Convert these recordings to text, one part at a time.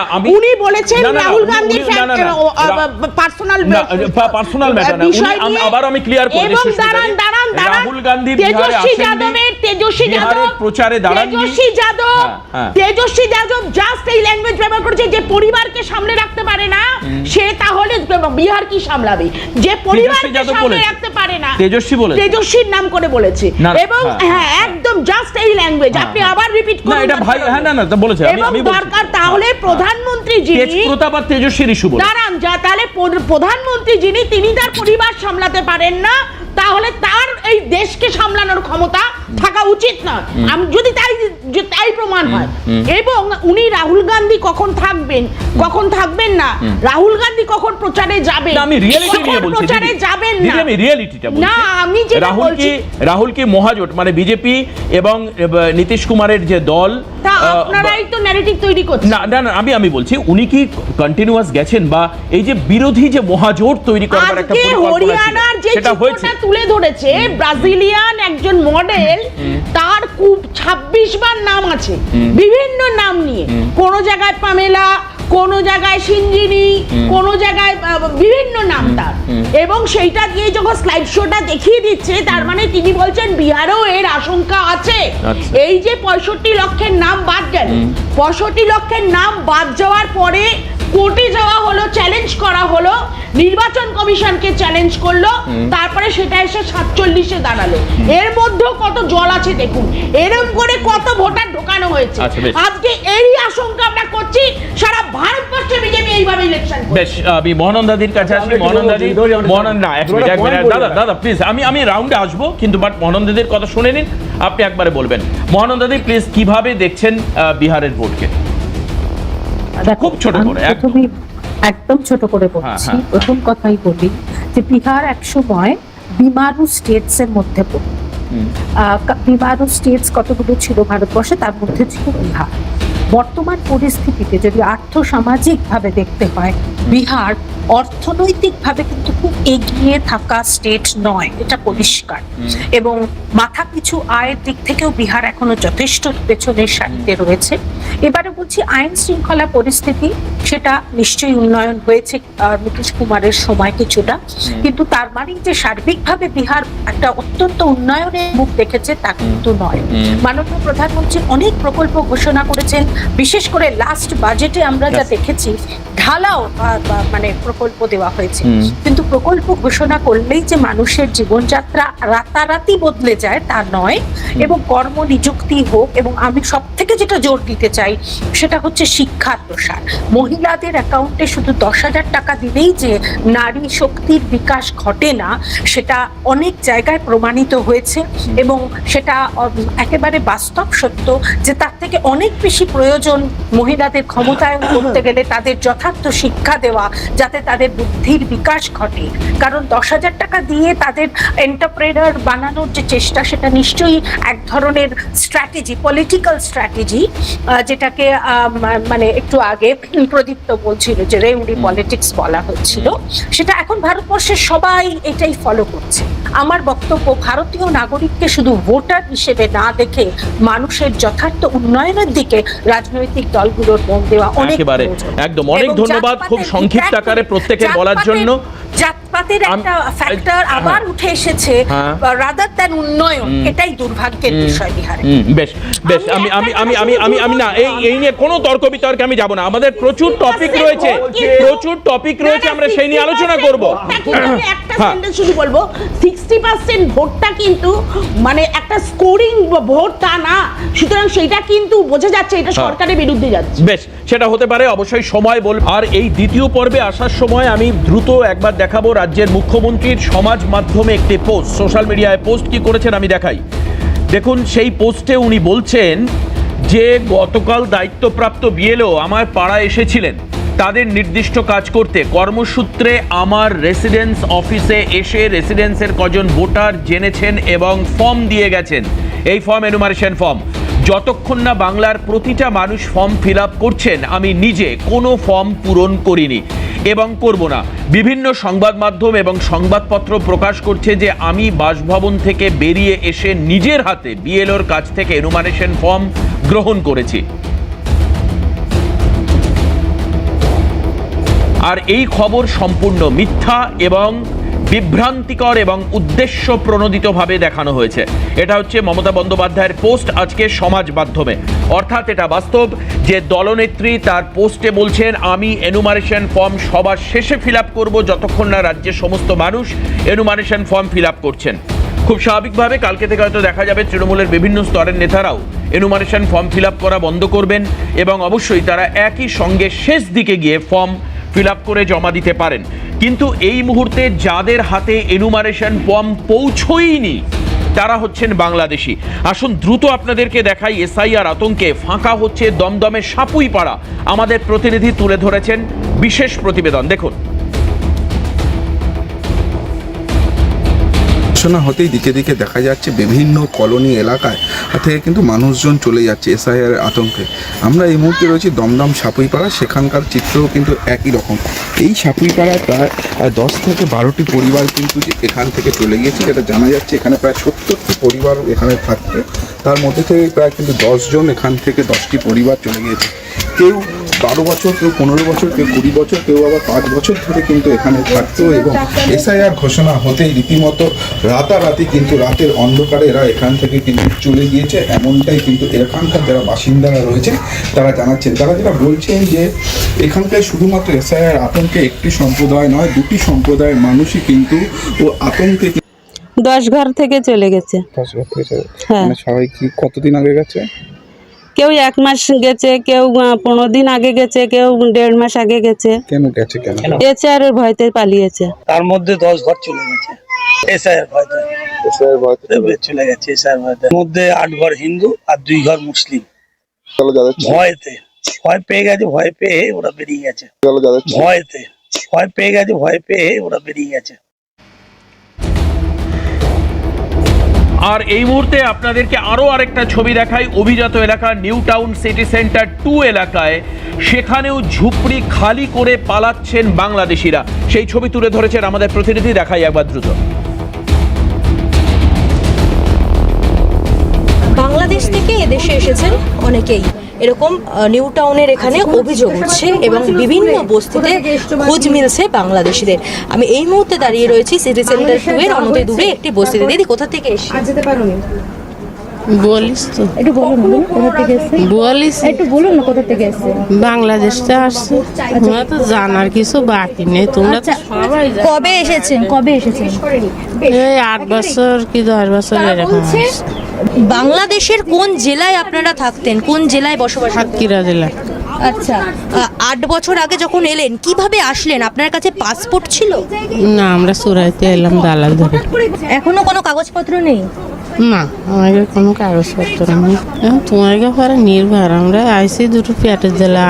না, আমি- উনি বলেছেন রাহুল পার্সোনাল পার্সোনাল ম্যাটার না আমি- আবার আমি ক্লিয়ার করে এবং দাঁড়ান দাঁড়ান দাঁড়ান রাহুল গান্ধী বিহারে তেজস্বী যাদবের তেজস্বী যাদব প্রচারে দাঁড়াননি তেজস্বী যাদব হ্যাঁ, হ্যাঁ। তেজস্বী যাদব জাস্ট এই ল্যাঙ্গুয়েজ ব্যবহার করেছে যে পরিবারকে সামলে রাখতে পারে না সে তাহলে বিহার কি সামলাবে যে পরিবারকে বলেছে। রাখতে পারে না তেজস্বী বলেছে। তেজস্বীর নাম করে বলেছে এবং হ্যাঁ। হ্যাঁ একদম জাস্ট এই ল্যাঙ্গুয়েজ আপনি। আবার রিপিট না এটা ভাই হ্যাঁ না না বলেছে আমি আমি দরকার তাহলে হ্যাঁ। প্রধানমন্ত্রী যিনি তেজপ্রতাপ আর তেজস্বীর ইস্যু দাঁড়ান যা তাহলে প্রধানমন্ত্রী যিনি তিনি তার পরিবার সামলাতে পারেন না। তাহলে তার এই দেশকে সামলানোর ক্ষমতা থাকা উচিত না। আমি যদি তাই যে তাই প্রমাণ হয়। এবং উনি রাহুল গান্ধী কখন থাকবেন? কখন থাকবেন না? রাহুল গান্ধী কখন প্রচারে যাবেন? আমি রিয়েলিটি নিয়ে বলছি প্রচারে যাবেন না? আমি রিয়েলিটিটা বলছি। না, আমি যেটা রাহুল কি রাহুল কি মহাজোট? মানে বিজেপি এবং নীতিশ কুমারের যে দল আপনারাই তো ন্যারেটিভ তৈরি করছেন। না না আমি আমি বলছি উনি কি কন্টিনিউয়াস গেছেন বা এই যে বিরোধী যে মহাজোট তৈরি করবার একটা পরিকল্পনা যে সেটা হয়েছে? তুলে ধরেছে ব্রাজিলিয়ান একজন মডেল তার খুব ২৬ বার নাম আছে। বিভিন্ন নাম নিয়ে। কোন জায়গায় পামেলা কোন জায়গায় সিঞ্জিনি কোন জায়গায় বিভিন্ন নাম তার। এবং সেইটা দিয়ে যখন স্লাইড শোটা দেখিয়ে দিচ্ছে তার মানে তিনি বলছেন বিহারেও এর আশঙ্কা আছে। আচ্ছা। এই যে পঁয়ষট্টি লক্ষের নাম বাদ গেল। পঁয়ষট্টি লক্ষের নাম বাদ যাওয়ার পরে কোর্টে যাওয়া হলো চ্যালেঞ্জ করা হলো নির্বাচন কমিশনকে চ্যালেঞ্জ করল তারপরে সেটা এসে সাতচল্লিশে দাঁড়াল। এর মধ্যেও কত জল আছে দেখুন। এরকম করে কত ভোটার ঢোকানো হয়েছে। আচ্ছা, আজকে এরই আশঙ্কা আমরা করছি সারা ভারতবর্ষে বিজেপি এইভাবে ইলেকশন বেশ আমি মহানন্দাদির কাছে আসি। মহানন্দাদি বলছি, মহানন্দ না এক মিনিট এক মিনিট। দাদা দাদা প্লিজ আমি আমি রাউন্ডে আসব কিন্তু বাট মহানন্দাদির কথা শুনে নিন আপনি একবারে বলবেন। মহানন্দাদি প্লিজ কীভাবে দেখছেন আহ, বিহারের ভোটকে? খুব ছোট করে, এক- একদম ছোট করে বলছি হ্যাঁ, প্রথম কথাই বলি যে বিহার এক সময় বিমারু স্টেটস এর মধ্যে পড়ত। বিমারু স্টেটস কতগুলো ছিল ভারতবর্ষে? তার মধ্যে ছিল বিহার। বর্তমান পরিস্থিতিতে যদি আর্থ সামাজিক ভাবে দেখতে হয় বিহার অর্থনৈতিকভাবে কিন্তু খুব এগিয়ে থাকা স্টেট নয় এটা পরিষ্কার। এবং মাথা পিছু আয়ের দিক থেকেও বিহার এখনও যথেষ্ট পেছনের সারিতে রয়েছে। এবারে বলছি আইন শৃঙ্খলা পরিস্থিতি সেটা নিশ্চয়ই উন্নয়ন হয়েছে নীতিশ কুমারের সময় কিছুটা। কিন্তু তার মানে যে সার্বিকভাবে বিহার একটা অত্যন্ত উন্নয়নের মুখ দেখেছে তা কিন্তু নয়। মাননীয় প্রধানমন্ত্রী অনেক প্রকল্প ঘোষণা করেছেন বিশেষ করে লাস্ট বাজেটে আমরা যা দেখেছি ঢালাও মানে প্রকল্প দেওয়া হয়েছে। কিন্তু প্রকল্প ঘোষণা করলেই যে মানুষের জীবনযাত্রা রাতারাতি বদলে যায় তা নয়। এবং কর্ম নিযুক্তি হোক এবং আমি সব থেকে যেটা জোর দিতে চাই সেটা হচ্ছে শিক্ষার প্রসার। মহিলাদের অ্যাকাউন্টে শুধু দশ হাজার টাকা দিলেই যে নারী শক্তির বিকাশ ঘটে না সেটা অনেক জায়গায় প্রমাণিত হয়েছে এবং সেটা একেবারে বাস্তব সত্য যে তার থেকে অনেক বেশি প্রয়োজন মহিলাদের ক্ষমতায়ন করতে গেলে তাদের যথার্থ শিক্ষা দেওয়া যাতে তাদের বুদ্ধির বিকাশ ঘটে। কারণ দশ হাজার টাকা দিয়ে তাদের এন্টারপ্রেনার বানানোর যে চেষ্টা সেটা নিশ্চয়ই এক ধরনের স্ট্র্যাটেজি পলিটিক্যাল স্ট্র্যাটেজি যেটাকে মানে একটু আগে প্রদীপ্ত বলছিল যে রেউডি পলিটিক্স বলা হচ্ছিল। সেটা এখন ভারতবর্ষের সবাই এটাই ফলো করছে। আমার বক্তব্য ভারতীয় নাগরিককে শুধু ভোটার হিসেবে না দেখে মানুষের যথার্থ উন্নয়নের দিকে রাজনৈতিক দলগুলোর মন দেওয়া অনেক একদম। অনেক ধন্যবাদ খুব সংক্ষিপ্ত আকারে প্রত্যেকের বলার জন্য। জাতপাতের একটা ফ্যাক্টর হ্যাঁ। আবার উঠে এসেছে হ্যাঁ। রাদার দ্যান উন্নয়ন এটাই দুর্ভাগ্যের বিষয় বিহারে বেশ বেশ আমি আমি আমি আমি আমি আমি না এই এই নিয়ে কোনো তর্ক বিতর্কে আমি যাব না আমাদের প্রচুর টপিক রয়েছে প্রচুর টপিক রয়েছে আমরা সেই নিয়ে আলোচনা করব একটা হ্যাঁ। সেন্টেন্স শুধু বলব সিক্সটি পার্সেন্ট ভোটটা কিন্তু মানে একটা স্কোরিং ভোট তা না সুতরাং সেটা কিন্তু বোঝা যাচ্ছে এটা হ্যাঁ। সরকারের বিরুদ্ধে যাচ্ছে বেশ সেটা হতে পারে অবশ্যই সময় বল আর এই দ্বিতীয় পর্বে আসার সময় আমি দ্রুত একবার দেখাবো রাজ্যের মুখ্যমন্ত্রীর সমাজ মাধ্যমে একটি পোস্ট সোশ্যাল মিডিয়ায় পোস্ট কি করেছেন আমি দেখাই। দেখুন, সেই পোস্টে উনি বলছেন যে গতকাল দায়িত্বপ্রাপ্ত বিএলও আমার পাড়া এসেছিলেন। তাদের নির্দিষ্ট কাজ করতে। কর্মসূত্রে আমার রেসিডেন্স অফিসে এসে রেসিডেন্সের কজন ভোটার জেনেছেন এবং ফর্ম দিয়ে গেছেন। এই ফর্ম এনুমারেশন ফর্ম যতক্ষণ না বাংলার প্রতিটা মানুষ ফর্ম ফিল করছেন, আমি নিজে কোনো ফর্ম পূরণ করিনি। এবং করব না। বিভিন্ন সংবাদ মাধ্যম এবং সংবাদপত্র প্রকাশ করছে যে আমি বাসভবন থেকে বেরিয়ে এসে নিজের হাতে বিএলওর কাছ থেকে এনুমারেশন ফর্ম গ্রহণ করেছি। আর এই খবর সম্পূর্ণ মিথ্যা এবং বিভ্রান্তিকর এবং উদ্দেশ্য প্রণোদিতভাবে দেখানো হয়েছে। এটা হচ্ছে মমতা বন্দ্যোপাধ্যায়ের পোস্ট আজকে সমাজ মাধ্যমে। অর্থাৎ এটা বাস্তব যে দলনেত্রী তার পোস্টে বলছেন, আমি এনুমারেশন ফর্ম সবার শেষে ফিল আপ করব যতক্ষণ না রাজ্যের সমস্ত মানুষ এনুমারেশন ফর্ম ফিল আপ করছেন। খুব স্বাভাবিকভাবে কালকে থেকে হয়তো দেখা যাবে তৃণমূলের বিভিন্ন স্তরের নেতারাও এনুমারেশন ফর্ম ফিল করা বন্ধ করবেন এবং অবশ্যই তারা একই সঙ্গে শেষ দিকে গিয়ে ফর্ম ফিল করে জমা দিতে পারেন। কিন্তু এই মুহূর্তে যাদের হাতে এনুমারেশন ফর্ম পৌঁছয়নি, তারা হচ্ছেন বাংলাদেশি। আসুন দ্রুত আপনাদেরকে দেখাই এসআইআর আতঙ্কে ফাঁকা হচ্ছে দমদমে সাপুই পাড়া আমাদের প্রতিনিধি তুলে ধরেছেন বিশেষ প্রতিবেদন। দেখুন। ঘোষণা হতেই দিকে দিকে দেখা যাচ্ছে বিভিন্ন কলোনি এলাকায় থেকে কিন্তু মানুষজন চলে যাচ্ছে এসআইআর আতঙ্কে। আমরা এই মুহূর্তে রয়েছি দমদম সাপুইপাড়া, সেখানকার চিত্রও কিন্তু একই রকম। এই সাপুইপাড়ায় প্রায় দশ থেকে বারোটি পরিবার কিন্তু যে এখান থেকে চলে গিয়েছে, যেটা জানা যাচ্ছে এখানে প্রায় সত্তরটি পরিবার এখানে থাকছে তার মধ্যে থেকে প্রায় কিন্তু দশজন এখান থেকে দশটি পরিবার চলে গিয়েছে। কেউ বারো বছর কেউ পনেরো বছর কেউ কুড়ি বছর কেউ আবার পাঁচ বছর ধরে কিন্তু এখানে থাকতো এবং এসআইআর ঘোষণা হতেই রীতিমতো রাতারাতি কিন্তু রাতের অন্ধকারে এরা এখান থেকে কিন্তু চলে গিয়েছে। এমনটাই কিন্তু এখানকার যারা বাসিন্দারা রয়েছে তারা জানাচ্ছেন। তারা যেটা বলছেন যে এখানকার শুধুমাত্র এসআইআর আতঙ্কে একটি সম্প্রদায় নয় দুটি সম্প্রদায়ের মানুষই কিন্তু ও আতঙ্কে দশ ঘর থেকে চলে গেছে। দশ হ্যাঁ। মানে সবাই কি কতদিন আগে গেছে? কেউ এক মাস গেছে কেউ পনেরো দিন আগে গেছে কেউ দেড় মাস আগে গেছে। কেন গেছে কেন? এছে আর ওর ভয়তে পালিয়েছে। তার মধ্যে দশ ঘর চলে গেছে। এসআইয়ের ভয়তে। এসআইআর ভয়তে? চলে গেছে এসআইয়ের ভয়তে। মধ্যে আট ঘর হিন্দু আর দুই ঘর মুসলিম। ভয়তে। ভয় পেয়ে গেছে ভয় পেয়ে ওরা বেরিয়ে গেছে। ভয়তে। ভয় পেয়ে গেছে ভয় পেয়ে ওরা বেরিয়ে গেছে। আর এই মুহূর্তে আপনাদেরকে আরও আরেকটা ছবি দেখাই। অভিজাত এলাকা new town city centre two এলাকায় সেখানেও ঝুপড়ি খালি করে পালাচ্ছেন বাংলাদেশিরা। সেই ছবি তুলে ধরেছেন আমাদের প্রতিনিধি, দেখাই একবার দ্রুত। বাংলাদেশ থেকে এদেশে এসেছেন অনেকেই। এরকম নিউ টাউনের এখানে অভিযোগ উঠছে এবং বিভিন্ন বস্তিতে খোঁজ মিলছে বাংলাদেশিদের। আমি এই মুহূর্তে দাঁড়িয়ে রয়েছি সিটি সেন্টার টু এর অনতি দূরে একটি বস্তিতে। দিদি কোথা থেকে এসে বলিস তো। একটু বলুন বলুন কোথা থেকে এসছে? বলিস একটু বলুন না কোথা থেকে এসছে? বাংলাদেশ থেকে আসছে তোমরা তো জানার কিছু বাকি নেই তোমরা তো সবাই কবে এসেছেন? কবে এসেছেন? এই আট বছর কি দশ বছর এরকম বাংলাদেশের কোন জেলায় আপনারা থাকতেন? কোন জেলায় বসবাস? সাতক্ষীরা জেলা। আচ্ছা আট বছর আগে যখন এলেন কীভাবে আসলেন? আপনার কাছে পাসপোর্ট ছিল? না আমরা সুরাইতে এলাম দালাল ধরে। এখনও কোনো কাগজপত্র নেই? না আমাদের কোনো কাগজপত্র নেই। এখন তোমাকে পরে নির্ভর? আমরা আইসি দুটো পেটে দিলে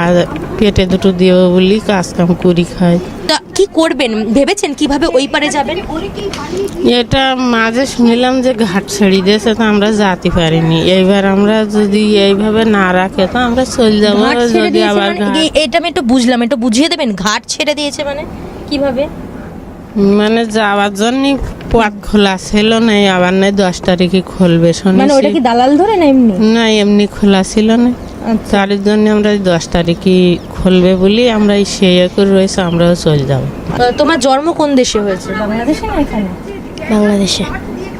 পেটে দুটো দিব বলি কাজ কাম করি খাই। তা কি করবেন? ভেবেছেন কীভাবে ওই পারে যাবেন? এটা মাঝে শুনিলাম যে ঘাট ছেড়ে দিয়েছে তো আমরা যেতে পারিনি। এইবার আমরা যদি এইভাবে না রাখে তো আমরা চলে যাব যদি আবার মানে এটা আমি একটু বুঝলাম একটু বুঝিয়ে দেবেন? ঘাট ছেড়ে দিয়েছে মানে কীভাবে? মানে যাওয়ার জন্য পথ খোলা ছিল না আবার নাই দশ তারিখে খুলবে মানে ওটা কি দালাল ধরে না এমনি? না এমনি খোলা ছিল না। আচ্ছা। তার জন্য আমরা দশ তারিখে খুলবে বলি আমরা এই সেই করে রয়েছে আমরাও চলে যাব। তোমার জন্ম কোন দেশে হয়েছে? বাংলাদেশে না এখানে? বাংলাদেশে।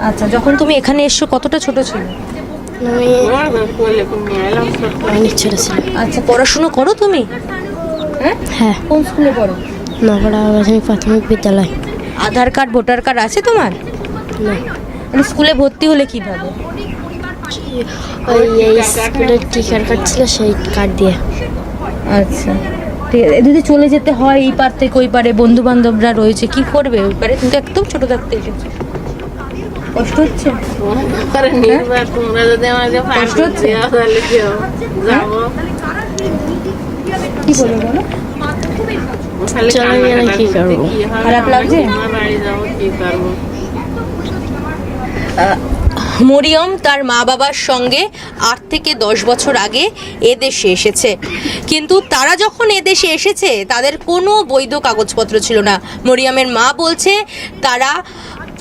আচ্ছা যখন তুমি এখানে এসছো কতটা ছোট ছিল? ছোট ছিল আচ্ছা পড়াশোনা করো তুমি? হ্যাঁ। কোন স্কুলে পড়ো? নগড়া প্রাথমিক প্রাথমিক বিদ্যালয়। আধার কার্ড ভোটার কার্ড আছে তোমার? না। মানে স্কুলে ভর্তি হলে কীভাবে? ওই এই স্কুলের টিকার কার্ড ছিল সেই কার্ড দিয়ে। আচ্ছা ঠিক আছে। যদি চলে যেতে হয় এই পার থেকে ওই পারে বন্ধু বান্ধবরা রয়েছে কি করবে? ওই পারে তুমি একদম ছোট থাকতে এসেছ। কষ্ট হচ্ছে? তোমরা যদি আমাকে কষ্ট হচ্ছে? যাব কি বলব বলো? চলে গেলে কি করব? খারাপ লাগছে? বাড়ি যাব কি করব? মরিয়ম তার মা বাবার সঙ্গে আট থেকে দশ বছর আগে এদেশে এসেছে। কিন্তু তারা যখন এদেশে এসেছে তাদের কোনো বৈধ কাগজপত্র ছিল না। মরিয়মের মা বলছে তারা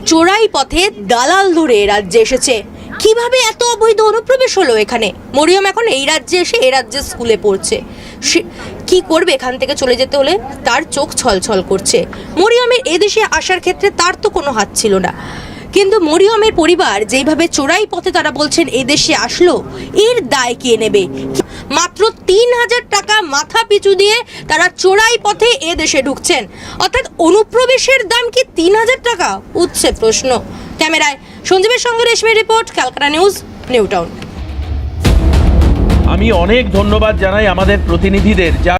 চোরাই পথে দালাল ধরে এ রাজ্যে এসেছে। কীভাবে এত অবৈধ অনুপ্রবেশ হলো এখানে? মরিয়ম এখন এই রাজ্যে এসে এ রাজ্যে স্কুলে পড়ছে। সে কি করবে এখান থেকে চলে যেতে হলে? তার চোখ ছলছল করছে। মরিয়মের এদেশে আসার ক্ষেত্রে তার তো কোনো হাত ছিল না। কিন্তু মরিয়মের পরিবার যেইভাবে চোরাই পথে তারা বলছেন, এদেশে আসলো, এর দায় কে নেবে? মাত্র তিন হাজার টাকা মাথা পিছু দিয়ে তারা চোরাই পথে এ দেশে ঢুকছেন। অর্থাৎ অনুপ্রবেশের দাম কি তিন হাজার টাকা? উঠছে প্রশ্ন। ক্যামেরায় সঞ্জীবের সঙ্গে Reshmi report, Calcutta news new town আমি অনেক ধন্যবাদ জানাই আমাদের প্রতিনিধিদের যা